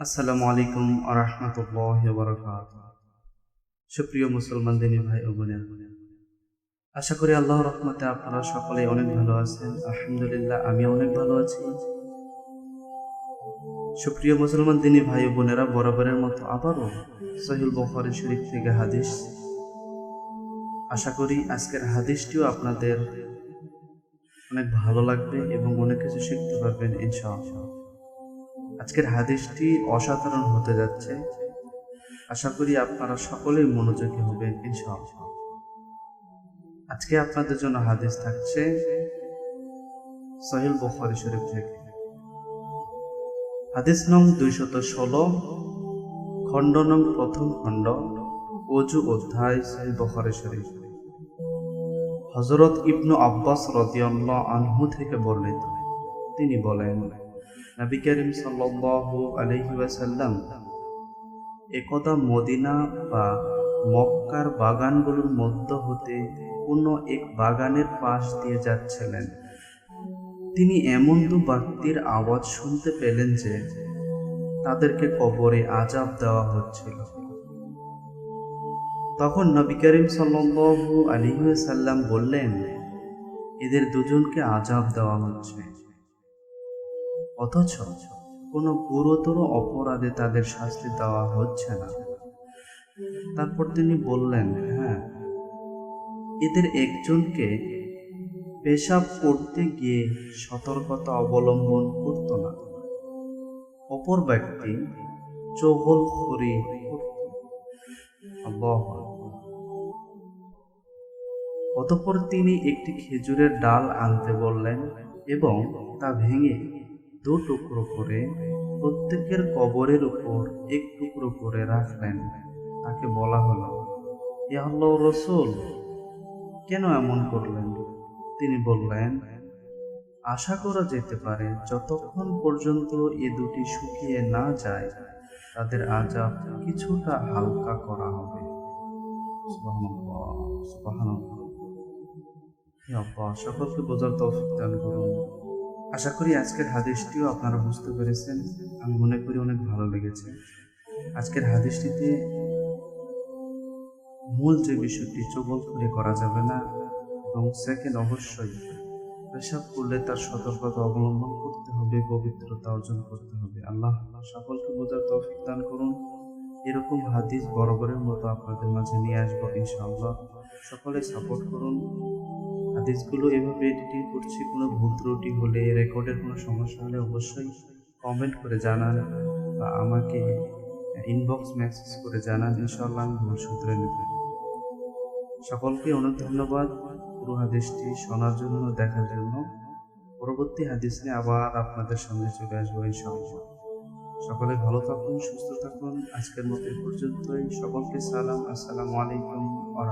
আসসালামু আলাইকুম আরহামতুল্লাহ বরকাত সুপ্রিয় মুসলমান দিনী ভাই ও বোনের, আশা করি আল্লাহ রহমতে আপনারা সকলে অনেক ভালো আছেন। আলহামদুলিল্লাহ আমি অনেক ভালো আছি। সুপ্রিয় মুসলমান দিনী ভাই ও বোনেরা, বরাবরের মতো আবারও সহিল বখরি শরীফ থেকে হাদিস। আশা করি আজকের হাদিসটিও আপনাদের অনেক ভালো লাগবে এবং অনেক কিছু শিখতে পারবেন, ইনশাআল্লাহ। আজকের হাদিসটি অসাধারণ হতে যাচ্ছে। আশা করি আপনারা সকলেই মনোযোগী হবেন, ইনশাআল্লাহ। আজকে আপনাদের জন্য হাদিস থাকছে সহিল বুখারী শরীফ থেকে। হাদিস নং দুইশত ষোলো, খণ্ড নং প্রথম খণ্ড, অজু অধ্যায় সহিল বুখারী শরীফ। হজরত ইবনু আব্বাস রদিয়াল্লাহ আনহু থেকে বর্ণিত। তিনি বলেন নবী করিম ওয়াসাল্লাম একদা মদিনা বা মক্কার বাগানগুলোর মধ্য হতে কোনো এক বাগানের পাশ দিয়ে যাচ্ছিলেন। তিনি এমন দু ব্যক্তির আওয়াজ শুনতে পেলেন যে তাদেরকে কবরে আজাব দেওয়া হচ্ছিল। তখন নবী করিম সাল্লাল্লাহু আলাইহি ওয়াসাল্লাম বললেন, এদের দুজনকে আজাব দেওয়া হচ্ছে। অথচ কোনো গুরুতর অপরাধে তাদের শাস্তি দেওয়া হচ্ছে না। তারপর তিনি বললেন হ্যাঁ এদের একজনকে পেশাব করতে গিয়ে সতর্কতা অবলম্বন করত না। অপর ব্যক্তি চৌহল খড়ি অতপর তিনি একটি খেজুরের ডাল আনতে বললেন এবং তা ভেঙে দু টুকরো করে প্রত্যেকের কবরের উপর এক টুকরো করে রাখলেন। তাকে বলা হলো আল্লাহ রসুল, কেন এমন করলেন? তিনি বললেন, আশা করা যেতে পারে যতক্ষণ পর্যন্ত এ দুটি শুকিয়ে না যায়, তাদের আজাব কিছুটা হালকা করা হবে। সকলকে বোঝার তৌফিক দান করুন। আশা করি আজকের হাদিসটিও আপনারা বুঝতে পেরেছেন। আমি মনে করি অনেক ভালো লেগেছে। আজকের হাদিসটিতে মূল যে বিষয়টি চবল করে করা যাবে না, এবং সেকেন্ড অবশ্যই পেশাব করলে তার সতর্কতা অবলম্বন করতে হবে, পবিত্রতা অর্জন করতে হবে। আল্লাহ আল্লাহ সকলকে বোঝার তৌফিক দান করুন। এরকম হাদিস বরাবরের মতো আপনাদের মাঝে নিয়ে আসব ইনশাআল্লাহ। সকলে সাপোর্ট করুন। হাদিসগুলো এভাবে এডিটিং করছি, কোনো ভুল ত্রুটি হলে রেকর্ডের কোনো সমস্যা হলে অবশ্যই কমেন্ট করে জানান বা আমাকে ইনবক্স মেসেজ করে জানান, ইনশাআল্লাহ আমি ভুল সূত্রে নেব। সকলকে অনেক ধন্যবাদ পুরো হাদিসটি শোনার জন্য, দেখার জন্য। পরবর্তী হাদিস নিয়ে আবার আপনাদের সামনে চলে আসব ইনশাআল্লাহ। সকলে ভালো থাকুন, সুস্থ থাকুন। আজকের মতো পর্যন্তই। সকলকে সালাম, আসসালামু আলাইকুম আ